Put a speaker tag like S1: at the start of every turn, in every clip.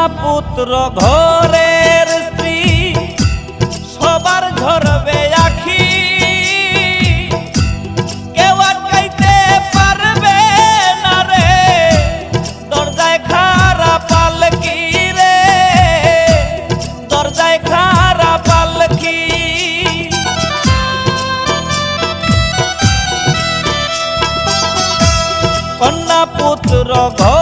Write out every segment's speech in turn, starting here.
S1: কন্যা পুত্র ঘরের স্ত্রী, সবার ঝরবে আখি। কেউ আটকাইতে পারবে না রে, দরজায় খারা পালকি রে। দরজায় খারা পালকি। কন্যা পুত্র ঘরের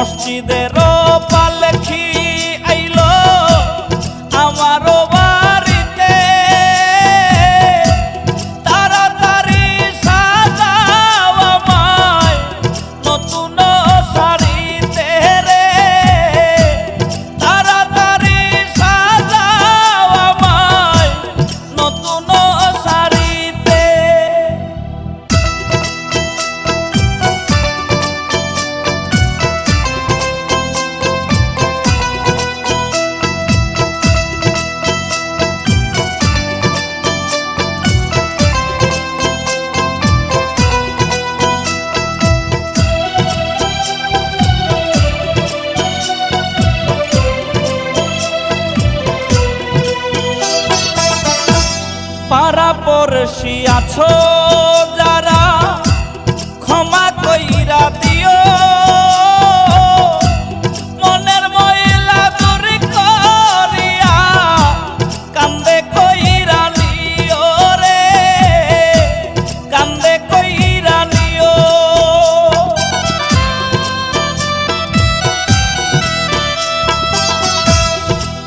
S1: মসজিদের পালকি পারাপরশি আছো যারা, ক্ষমা কইরা দিও। মনের ময়লা দূর করিয়া কান্দে কইরা নিও রে, কান্দে কইরা নিও।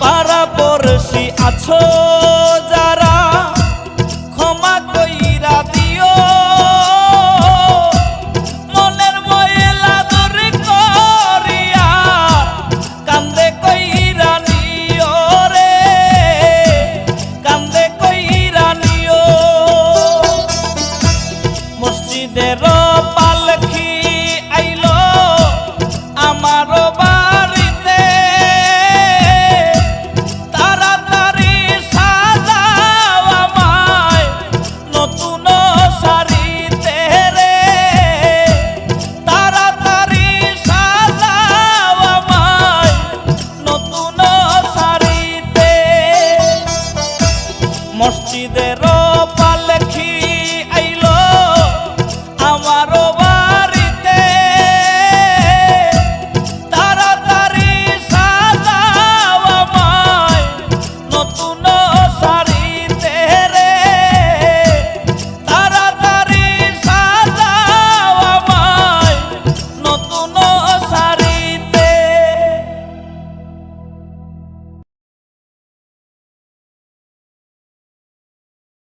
S1: পারাপরশি আছো